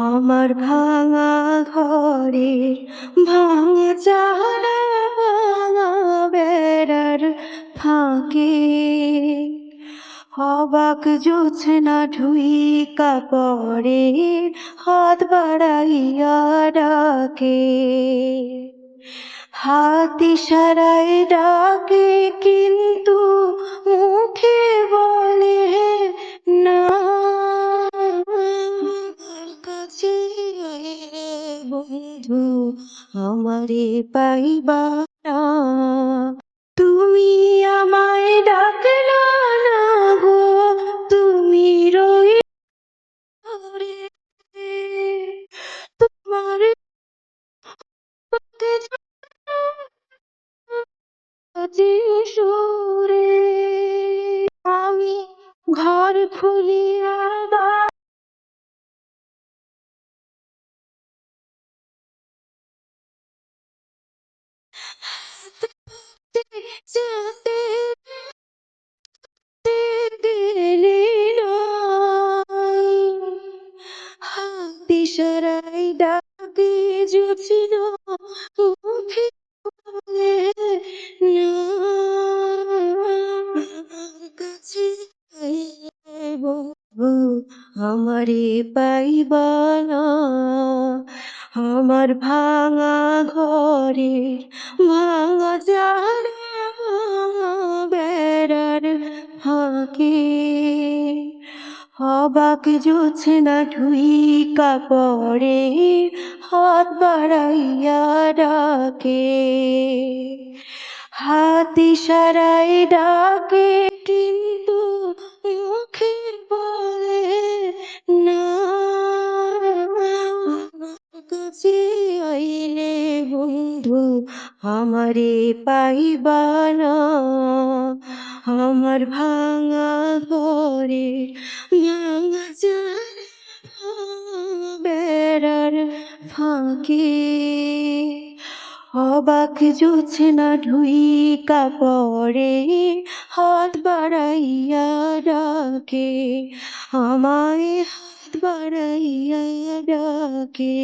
আমার ভাঙা ঘরে ভাঙা ভাঙা বেড়ার ফাঁকে। অবাক জোছনা ঢুই কাপড়ে হাত বাড়াইয়া ডাকে। হাত ইশারায় ডাকে, কিন্তু আমারে পাইবা তুমি আমায় ডাকলা না গো তুমি রই তোমার সুরে। আমি ঘর খুলিয়া হাত ইশারায় ডাকে জুছিল মুখে আমারে পাইবা না। আমার ভাঙা ঘরে ভাঙা জানা বেড়ার ফাঁকে অবাক জোছনা ঢুই কাপড়ে হাত বাড়াইয়া ডাকে। হাত ইশারায় ডাকে, কিন্তু মুখে বলে না। আইলে বন্ধু, আমারে পাইবা না। আমার ভাঙা ঘরে ফাঁকে। অবাক জোছনা ঢুই কাপড়ে হাত বাড়াইয়া ডাকে আমায় হাত বাড়াইয়া ডাকে।